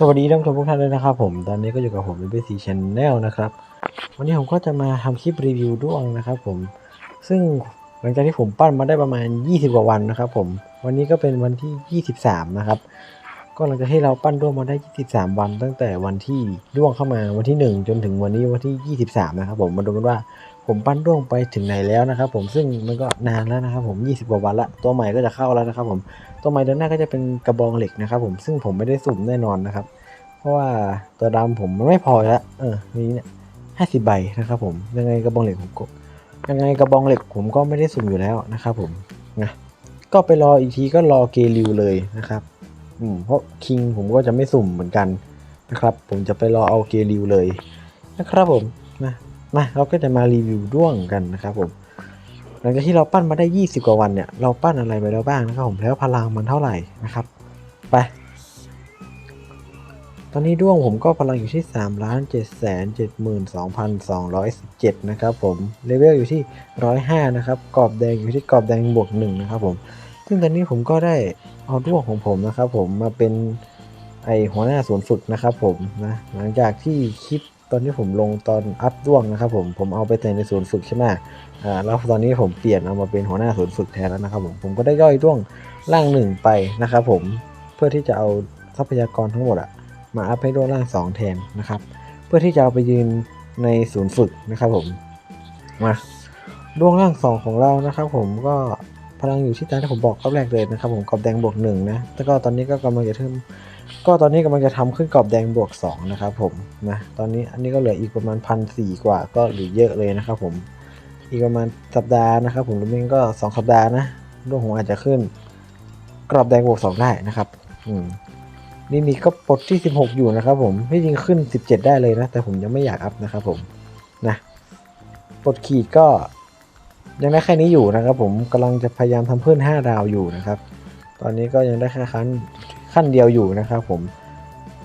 สวัสดีท่านผู้ชมทุกท่านเลยนะครับผมตอนนี้ก็อยู่กับผม BBC Channel นะครับวันนี้ผมก็จะมาทำคลิปรีวิวด้วงนะครับ ผมซึ่งหลังจากที่ผมปั้นมาได้ประมาณ 20 กว่าวันนะครับ ผมวันนี้ก็เป็นวันที่ 23 นะครับ ก็หลังจากที่เราปั้นด้วงมาได้ 23 วัน ตั้งแต่วันที่ด้วงเข้ามาวันที่ 1 จนถึงวันนี้วันที่ 23 นะครับ ผมมาดูกันว่า ผมปั้นด้วงไปถึงไหนแล้วนะครับผมซึ่งมันก็นานแล้วนะครับผม 20 กว่าวันละตัวใหม่ก็จะเข้าแล้วนะครับผมตัวใหม่เดือนหน้าก็จะเป็นกระบองเหล็กนะครับผมซึ่งผมไม่ได้สุ่มแน่นอนนะครับ เพราะว่าตัวดำผมมันไม่พอแล้วเออมีเนี่ยห้าสิบใบนะครับผมยังไงกระบองเหล็กผมก็ยังไงกระบองเหล็กผมก็ไม่ได้สุ่มอยู่แล้วนะครับผมนะก็ไปรออีกทีก็รอเกลิวเลยนะครับอืมเพราะคิงผมก็จะไม่สุ่มเหมือนกันนะครับ ผมจะไปรอเอาเกลิวเลยนะครับผมนะ มาเราก็จะมารีวิวด้วงกันนะครับผมหลังจากที่เราปั้นมาได้ 20 กว่าวันเนี่ยเราปั้นอะไรไปแล้วบ้างนะครับผมแล้วพลังมันเท่าไหร่นะครับไปตอนนี้ด้วงผมก็พลังอยู่ที่3ล้าน7 7 2 2 1 7นะครับผมเลเวลอยู่ที่ 105 นะครับกรอบแดงอยู่ที่กรอบแดงบวก1นะครับผมซึ่งตอนนี้ผมก็ได้เอาด้วงของผมนะครับผมมาเป็นไอหัวหน้าศูนย์ฝึกนะครับผมนะหลังจากที่คลิป ตอนที่ผมลงตอนอัพด้วงนะครับผมผมเอาไปใส่ในศูนย์ฝึกใช่ไหมอ่าแล้วตอนนี้ผมเปลี่ยนเอามาเป็นหัวหน้าศูนย์ฝึกแทนแล้วนะครับผมผมก็ได้ย่อยด้วงร่างหนึ่งไปนะครับผมเพื่อที่จะเอาทรัพยากรทั้งหมดอะมาอัพให้ด้วงร่างสองแทนนะครับเพื่อที่จะเอาไปยืนในศูนย์ฝึกนะครับผมมาด้วงร่างสองของเรานะครับ ผมก็พลังอยู่ที่ตามที่ผมบอกรอบแรกเลยนะครับ ผมกอบแดงบวกหนึ่งนะแล้วก็ตอนนี้ก็กำลังจะเทิม ก็ตอนนี้กำลังจะทำขึ้นกรอบแดงบวกสองนะครับผมนะตอนนี้อันนี้ก็เหลืออีกประมาณพันสี่กว่าก็เหลือเยอะเลยนะครับผมอีกประมาณสัปดาห์นะครับผมหรือไม่ก็สองสัปดาห์นะดวงผมอาจจะขึ้น กรอบแดงบวกสองได้นะครับอืมนี่มีก็ปลดที่สิบหกอยู่นะครับผมที่จริงขึ้นสิบเจ็ดได้เลยนะ แต่ผมยังไม่อยากอัพนะครับผมนะปลดขีดก็ยังได้แค่นี้อยู่นะครับผมกำลังจะพยายามทำเพิ่มห้าดาวอยู่นะครับ ตอนนี้ก็ยังได้แค่ขั้น ขั้นเดียวอยู่นะครับผม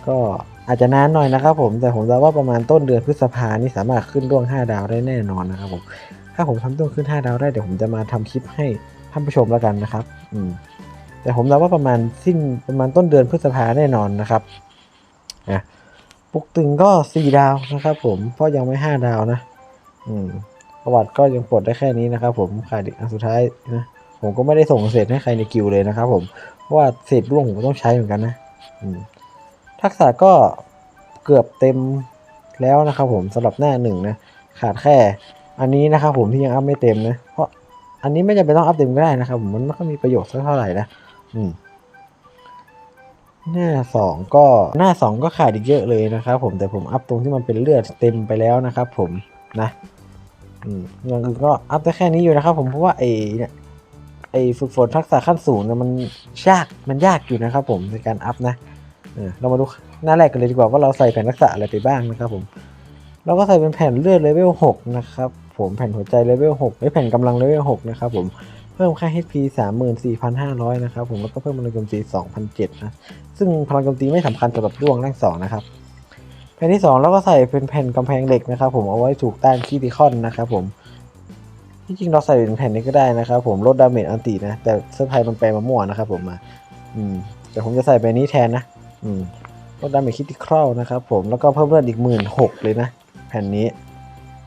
ก็อาจจะนานหน่อยนะครับผมแต่ผมจะว่าประมาณต้นเดือนพฤษภานี่สามารถขึ้นดวง 5 ดาวได้แน่นอนนะครับผมถ้าผมทำดวงขึ้น 5 ดาวได้เดี๋ยวผมจะมาทำคลิปให้ท่านผู้ชมแล้วกันนะครับ อืมแต่ผมจะว่าประมาณสิ้นประมาณต้นเดือนพฤษภาแน่นอนนะครับอะปุกตึงก็ 4 ดาวนะครับ ผมเพราะยังไม่ 5 ดาวนะ อืมประวัติก็ยังปลดได้แค่นี้นะครับ ผมขาดอีกอันสุดท้ายนะ ผมก็ไม่ได้ส่งเศษให้ใครในกิวเลยนะครับผมว่าเศษร่วงผมก็ต้องใช้เหมือนกันนะทักษะก็เกือบเต็มแล้วนะครับผมสำหรับหน้าหนึ่งนะขาดแค่อันนี้นะครับผมที่ยังอัพไม่เต็มนะเพราะอันนี้ไม่จำเป็นต้องอัพเต็มก็ได้นะครับผมมันไม่ค่อยมีประโยชน์สักเท่าไหร่นะอืมหน้าสองก็หน้าสองก็ขาดอีกเยอะเลยนะครับผมแต่ผมอัพตรงที่มันเป็นเลือดเต็มไปแล้วนะครับผมนะอืมอย่างอื่นก็อัพได้แค่นี้อยู่นะครับผมเพราะว่าไอเนี่ย ไอฝึกฝนทักษะขั้นสูงเนี่ยมันยากมันยากอยู่นะครับผมในการอัพนะเรามาดูหน้าแรกกันเลยดีกว่าว่าเราใส่แผ่นทักษะอะไรไปบ้างนะครับผมเราก็ใส่เป็นแผ่นเลือดเลเวล6นะครับผมแผ่นหัวใจเลเวล6ไอแผ่นกำลังเลเวล6นะครับผมเพิ่มค่า HP 34,500 นะครับผมแล้วก็เพิ่มพลังโจมตี 2,007นะซึ่งพลังโจมตีไม่สำคัญสำหรับดวงทั้งสองนะครับแผ่นที่2เราก็ใส่เป็นแผ่นกำแพงเหล็กนะครับผมเอาไว้ถูกต้านคีติคอนนะครับผม ที่จริงเราใส่เป็นแผ่นนี้ก็ได้นะครับผมลดดาเมจอันตินะ แต่เสื้อไทยมันแปลมามั่วนะครับผมมาอืมแต่ผมจะใส่ไปนี้แทนนะอืมลดดาเมจคิติครอลนะครับผมแล้วก็เพิ่มเลือดอีกหมื่นหกเลยนะ แผ่นนี้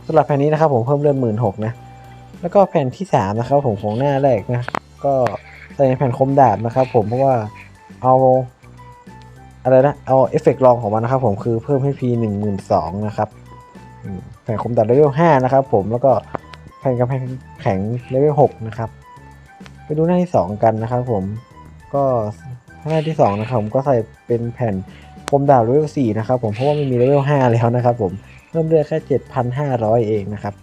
สำหรับแผ่นนี้นะครับผมเพิ่มเลือดหมื่นหกนะ แล้วก็แผ่นที่สามนะครับผมของหน้าแรกนะ ก็ใส่ในแผ่นคมดาบนะครับผมเพราะว่าเอาอะไรนะเอาเอฟเฟกต์รองของมันนะครับผมคือเพิ่มให้พีหนึ่งหมื่นสองนะครับอืมแผ่นคมดาบเลเวลห้านะครับผมแล้วก็ ผ่นกำแพงแข็งเลเวลหกนะครับ ไปดูหน้าที่สองกันนะครับผมก็หน้าที่สองนะครับผมก็ใส่เป็นแผ่นคมดาบเลเวลสี่นะครับผมเพราะว่าไม่มีเลเวลห้าแล้วนะครับ ผมเพิ่มเลือดแค่เจ็ดพันห้าร้อยเองนะครับ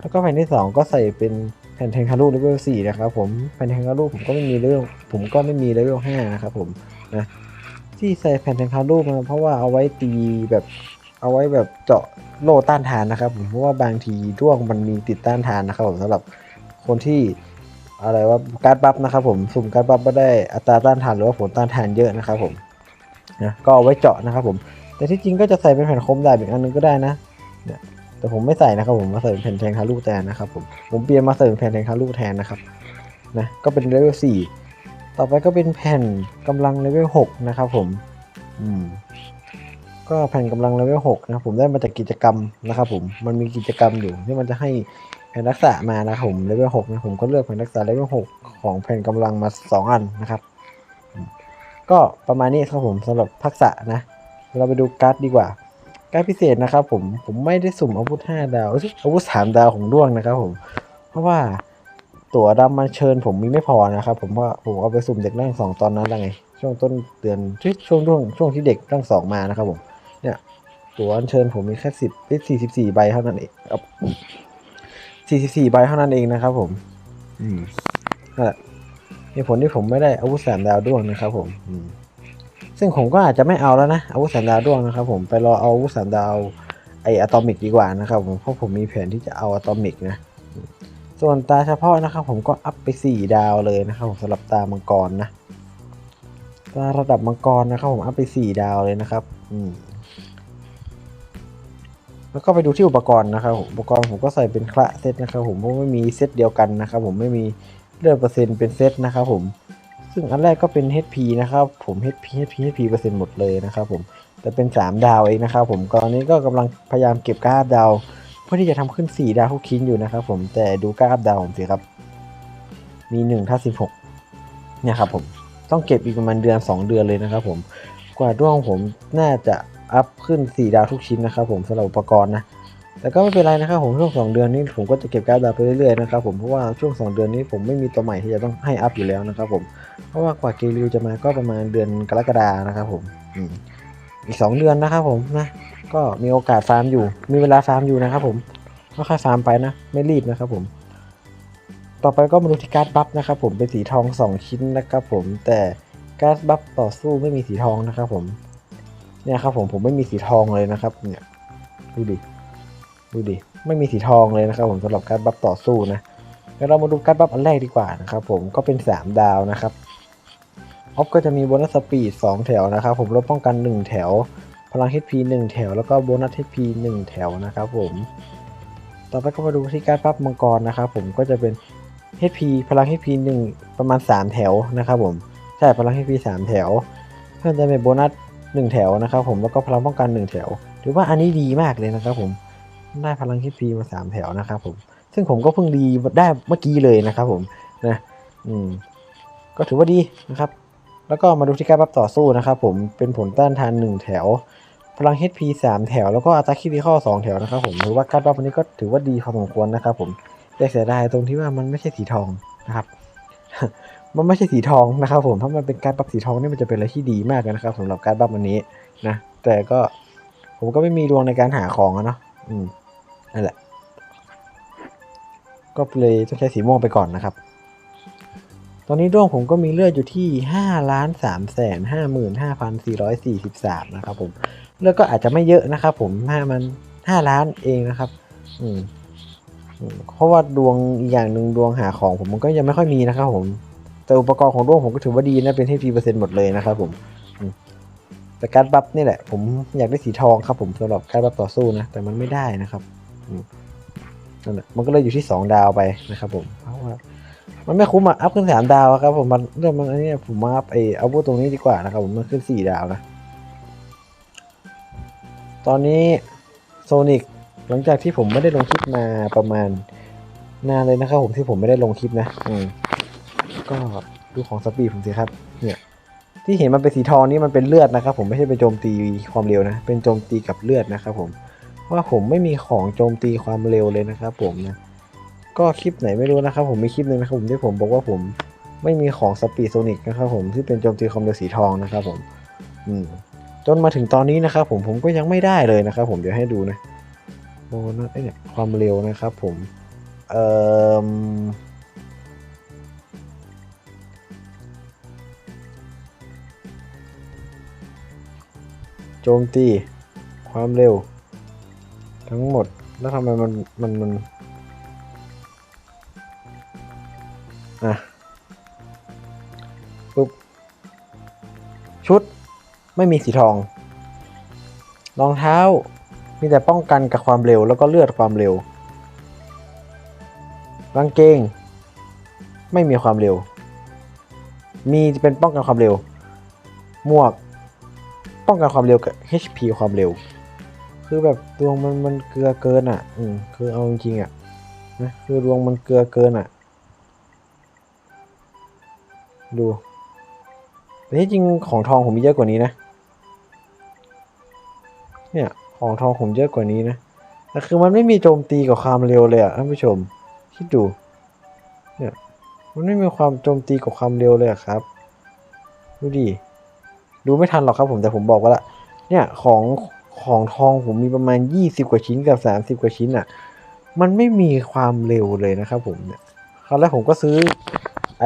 แล้วก็แผ่นที่สองก็ใส่เป็นแผ่นแทงคารุเลเวลสี่นะครับผมแผ่นแทงคารุผมก็ไม่มีเลเวลผมก็ไม่มีเลเวลห้านะครับผมนะที่ใส่แผ่นแทงคารุมาเพราะว่าเอาไว้ตีแบบ เอาไว้แบบเจาะโล่ต้านทานนะครับผมเพราะว่าบางทีด้วงมันมีติดต้านทานนะครับผมสำหรับคนที่อะไรว่าการบัฟนะครับผมสุ่มการบัฟไม่ได้อัตราต้านทานหรือว่าผลต้านทานเยอะนะครับผมนะก็เอาไว้เจาะนะครับผม แต่ที่จริงก็จะใส่เป็นแผ่นคมดาบอีกอันนึงก็ได้นะเนี่ยแต่ผมไม่ใส่นะครับผมมาใส่เป็นแผ่นแทงทะลุแทนนะครับผมผมเปลี่ยนมาใส่เป็นแผ่นแทงทะลุแทนนะครับนะก็เป็นเลเวล4ต่อไปก็เป็นแผ่นกำลังเลเวล6นะครับผมอืม ก็แผ่นกำลังเลเวลหกนะผมได้มาจากกิจกรรมนะครับผมมันมีกิจกรรมอยู่ที่มันจะให้แผ่นรักษามานะครับผมเลเวลหกนะผมก็เลือกแผ่นรักษาเลเวลหกของแผ่นกำลังมาสองอันนะครับ ก็ประมาณนี้ครับผมสำหรับทักษะนะ เราไปดูการ์ดดีกว่าการ์ดพิเศษนะครับผมผมไม่ได้สุ่มอาวุธ 5 ดาวอาวุธ 3 ดาวของด้วงนะครับผม เพราะว่าตั๋วดำมันเชิญผมมีไม่พอนะครับ ผมว่าผมเอาไปสุ่มเด็กร่างสองตอนนั้นล้วไง ช่วงต้นเดือนช่วงช่วงช่วงที่เด็กร่างสองมานะครับผม ตั๋วอัญเชิญผมมีแค่สิบสี่สิบสี่ใบเท่านั้นเองสี่สิบสี่ใบเท่านั้นเองนะครับ ผม อืมนั่นแหละเหตุผลที่ผมไม่ได้อาวุธแสามดาวด้วงนะครับ ผม อืมซึ่งผมก็อาจจะไม่เอาแล้วนะอาวุธสามดาวด้วงนะครับ ผมไปรอเอาอาวุธสามดาวไออะตอมิกดีกว่านะครับผมเพราะผมมีแผนที่จะเอาอะตอมิกนะ ส่วนตาเฉพาะนะครับ ผมก็อัพไปสี่ดาวเลยนะครับผมสำหรับตามังกรนะตาระดับมังกรนะครับ ผมอัพไปสี่ดาวเลยนะครับ อืม แล้วก็ไปดูที่อุปกรณ์นะครับอุปกรณ์ผมก็ใส่เป็นคละเซตนะครับผมเพราะไม่มีเซตเดียวกันนะครับผมไม่มีเลือดเปอร์เซ็นต์เป็นเซตนะครับผมซึ่งอันแรกก็เป็น HP นะครับผม HP HP HP เปอร์เซ็นต์หมดเลยนะครับผมแต่เป็น 3 ดาวเองนะครับผมตอนนี้ก็กำลังพยายามเก็บกราฟดาวเพื่อที่จะทำขึ้น 4 ดาวทุกชิ้นอยู่นะครับผมแต่ดูกราฟดาวผมสิครับ มี1ท่า16เนี่ยครับผมต้องเก็บอีกประมาณเดือน 2 เดือนเลยนะครับผมกว่าดวงผมน่าจะ อัพขึ้น 4 ดาวทุกชิ้นนะครับผมสำหรับอุปกรณ์นะแต่ก็ไม่เป็นไรนะครับผมช่วงสองเดือนนี้ผมก็จะเก็บการ์ดดาวไปเรื่อยๆนะครับผมเพราะว่าช่วงสองเดือนนี้ผมไม่มีตัวใหม่ที่จะต้องให้อัพอยู่แล้วนะครับผมเพราะว่ากว่าเกลิวจะมาก็ประมาณเดือนกรกฎานะครับผมอืมอีกสองเดือนนะครับผมนะก็มีโอกาสฟาร์มอยู่ มีเวลาฟาร์มอยู่นะครับผมก็ค่อยฟาร์มไปนะไม่รีบนะครับผมต่อไปก็มาดูที่การ์ดบัฟนะครับผมเป็นสีทองสองชิ้นนะครับผมแต่การ์ดบัฟต่อสู้ไม่มีสีทองนะครับผม เนี่ยครับผมผมไม่มีสีทองเลยนะครับ เนี่ยดูดิดูดิไม่มีสีทองเลยนะครับ ผมสำหรับการบัฟต่อสู้นะแล้วเรามาดูการบัฟอันแรกดีกว่านะครับ ผมก็เป็น 3 ดาวนะครับออฟก็จะมีโบนัสสปีด2แถวนะครับ ผมลดป้องกัน 1 แถว พลัง HP 1 แถว แล้วก็โบนัส HP 1 แถวนะครับผมต่อไปก็มาดูที่การดบัฟมังกรนะครับผมก็จะเป็น HP พลัง HP 1 ประมาณ 3 แถวนะครับผมใช่พลัง HP 3 แถวเพิ่มจะเป็นโบนัส 1 แถวนะครับผมแล้วก็พลังป้องกัน1แถวถือว่าอันนี้ดีมากเลยนะครับผมได้พลังคิดพีมาสามแถวนะครับผมซึ่งผมก็เพิ่งดีได้เมื่อกี้เลยนะครับผมนะอืมก็ถือว่าดีนะครับ แล้วก็มาดูที่การปรับต่อสู้นะครับผมเป็นผลต้านทานหนึ่งแถว พลัง HP สามแถว แล้วก็อัตราคิดที่ข้อสองแถวนะครับผมถือว่าการปรับวันนี้ก็ถือว่าดีพอสมควรนะครับผมแต่เสียดายตรงที่ว่ามันไม่ใช่สีทองนะครับ มันไม่ใช่สีทองนะครับผมถ้ามันเป็นการปรับสีทองนี่มันจะเป็นอะไรที่ดีมากเลยนะครับสำหรับการปรับวันนี้นะ แต่ก็ผมก็ไม่มีดวงในการหาของนะอืมนั่นแหละ ก็เลยต้องใช้สีม่วงไปก่อนนะครับ ตอนนี้ดวงผมก็มีเลือดอยู่ที่ห้าล้านสามแสนห้าหมื่นห้าพันสี่ร้อยสี่สิบสามนะครับ ผม เลือดก็อาจจะไม่เยอะนะครับ ผมห้ามันห้าล้านเองนะครับ อืมเพราะว่าดวงอีกอย่างหนึ่งดวงหาของผมมันก็ยังไม่ค่อยมีนะครับ ผม แต่อุปกรณ์ของด้วงผมก็ถือว่าดีนะเป็นที่ฟีเปอร์เซ็นต์หมดเลยนะครับผมแต่การบัฟนี่แหละ ผมอยากได้สีทองครับผมสำหรับการบัฟต่อสู้นะ แต่มันไม่ได้นะครับมนั่นแหละมันก็เลยอยู่ที่สองดาวไปนะครับผมเพราะว่ามันไม่คุ้มอะอัพขึ้นสามดาวครับผมมันเรื่องมันอันนี้ผมมาอัพไอเอาพวกตรงนี้ดีกว่านะครับผมมันขึ้นสี่ดาวนะตอนนี้โซนิกหลังจากที่ผมไม่ได้ลงคลิปมาประมาณนานเลยนะครับผมที่ผมไม่ได้ลงคลิปนะ อืม ก็ดูของสปีดผมสิครับ เนี่ย ที่เห็นมันเป็นสีทองนี่มันเป็นเลือดนะครับ ผมไม่ใช่เป็นโจมตีความเร็วนะ เป็นโจมตีกับเลือดนะครับ ผม ว่าผมไม่มีของโจมตีความเร็วเลยนะครับ ผมนะ ก็คลิปไหนไม่รู้นะครับ ผมมีคลิปหนึ่งนะครับผมที่ผมบอกว่าผมไม่มีของสปีดโซนิกนะครับ ผมที่เป็นโจมตีความเร็วสีทองนะครับ ผม อืมจนมาถึงตอนนี้นะครับ ผมผมก็ยังไม่ได้เลยนะครับ ผมเดี๋ยวให้ดูนะโบนัสเอ้ยเนี่ยความเร็วนะครับ ผม เอ่อ จมตี ความเร็ว ทั้งหมด แล้วทำไมมัน มัน มัน อะ ปุ๊บ ชุด ไม่มีสีทอง รองเท้า มีแต่ป้องกันกับความเร็ว แล้วก็เลือดความเร็วกางเกง ไม่มีความเร็ว มีเป็นป้องกันความเร็ว หมวก ป้องกันความเร็วกับ HP ความเร็ว คือแบบดวงมันมันเกลือเกินอะ อืมคือเอาจริงๆอะนะคือดวงมันเกลือเกินอะ ดูแต่ที่จริงของทองผมมีเยอะกว่านี้นะ เนี่ยของทองผมเยอะกว่านี้นะแต่คือมันไม่มีโจมตีกับความเร็วเลยอะท่านผู้ชมคิดดู เนี่ยมันไม่มีความโจมตีกับความเร็วเลยครับ ดูดิ ดูไม่ทันหรอกครับผมแต่ผมบอกว่าละเนี่ยของของทองผมมีประมาณยี่สิบกว่าชิ้นกับสามสิบกว่าชิ้นอะ มันไม่มีความเร็วเลยนะครับผมเนี่ยคราวแรกผมก็ซื้อไอ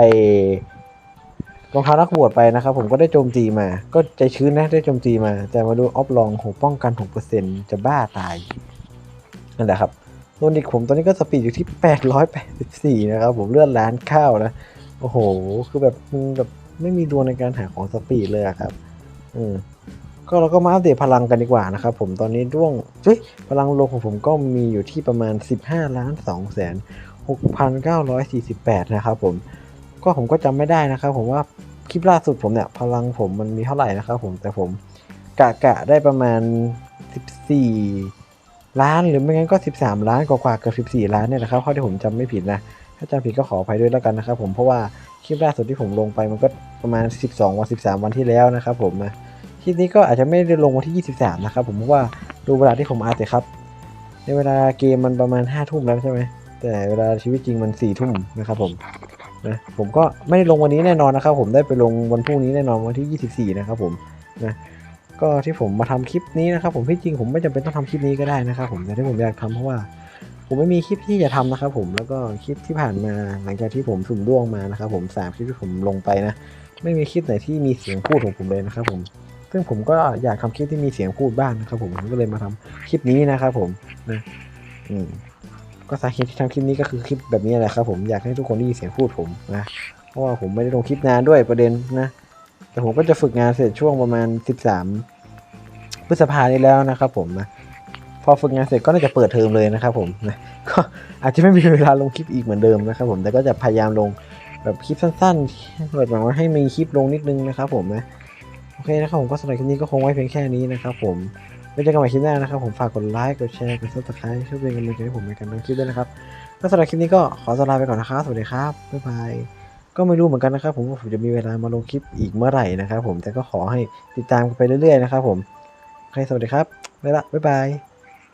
รองเท้านักบวชไปนะครับ ผมก็ได้โจมตีมา ก็ใจชื้นนะได้โจมตีมา แต่มาดูออฟลองโหป้องกันหกเปอร์เซ็นจะบ้าตายนั่นแหละครับโซนิกผมตอนนี้ก็สปีดอยู่ที่แปดร้อยแปดสิบสี่นะครับผมเลือดล้านข้าวนะ โอ้โห คือแบบมึงแบบไม่มีดวงในการหาของสปีดเลยอะครับ อืมก็เราก็มาอัปเดตพลังกันดีกว่านะครับผมตอนนี้ด้วงเฮ้ยพลังโลของผมก็มีอยู่ที่ประมาณ 15ล้าน2แสน6,948 นะครับผม ก็ผมก็จำไม่ได้นะครับผมว่าคลิปล่าสุดผมเนี่ย พลังผมมันมีเท่าไหร่นะครับผมแต่ผมกะกะได้ประมาณ 14 ล้านหรือไม่งั้นก็ 13 ล้านกว่าๆเกับ14 ล้านเนี่ยนะครับเท่าที่ผมจำไม่ผิดนะ ถ้าจำผิดก็ขออภัยด้วยแล้วกันนะครับผมเพราะว่า คลิปล่าสุดที่ผมลงไปมันก็ประมาณ 12 วัน 13 วันที่แล้วนะครับผมนะคลิปนี้ก็อาจจะไม่ได้ลงวันที่ 23 นะครับผมเพราะว่าดูเวลาที่ผมอาร์ตครับ ในเวลาเกมมันประมาณ 5 ทุ่มแล้วใช่ไหมแต่เวลาชีวิตจริงมัน 4 ทุ่มนะครับผมนะผมก็ไม่ได้ลงวันนี้แน่นอนนะครับ ผมได้ไปลงวันพรุ่งนี้แน่นอนวันที่ 24 นะครับผมนะก็ที่ผมมาทำคลิปนี้นะครับ ผมที่จริงผมไม่จำเป็นต้องทำคลิปนี้ก็ได้นะครับ ผมแต่ที่ผมอยากทำเพราะว่า ผมไม่มีคลิปที่จะทำนะครับ ผมแล้วก็คลิปที่ผ่านมาหลังจากที่ผมสุ่มด้วงมานะครับ ผมสามคลิปที่ผมลงไปนะไม่มีคลิปไหนที่มีเสียงพูดของผมเลยนะครับ ผม ซึ่งผมก็อยากทำคลิปที่มีเสียงพูดบ้างนะครับ ผมก็เลยมาทำคลิปนี้นะครับ ผมนะอืมก็สาเหตุที่ทำคลิปนี้ก็คือคลิปแบบนี้แหละครับ ผมอยากให้ทุกคนได้ยินเสียงพูดผมนะเพราะว่าผมไม่ได้ลงคลิปนานด้วยประเด็นนะแต่ผมก็จะฝึกงานเสร็จช่วงประมาณ 13 พฤษภานี้แล้วนะครับ ผมนะ พอฝึกงานเสร็จก็น่าจะเปิดเทอมเลยนะครับผมนะก็อาจจะไม่มีเวลาลงคลิปอีกเหมือนเดิมนะครับผมแต่ก็จะพยายามลงแบบคลิปสั้นๆแบบว่าให้มีคลิปลงนิดนึงนะครับผมนะโอเคนะครับผมก็สำหรับคลิปนี้ก็คงไว้เพียงแค่นี้นะครับผมไว้เจอกันใหม่คลิปหน้านะครับผมฝากกดไลค์กดแชร์กดซับสไครต์ช่วยเป็นกำลังใจให้ผมในการทำคลิปด้วยนะครับก็สำหรับคลิปนี้ก็ขอตัวลาไปก่อนนะครับสวัสดีครับบ๊ายบายก็ไม่รู้เหมือนกันนะครับผมว่าผมจะมีเวลามาลงคลิปอีกเมื่อไหร่นะครับผมแต่ก็ขอให้ติดตามกันไปเรื่อยๆนะครับผมโอเคสวัสดีครับบ๊ายบายบ๊ายบาย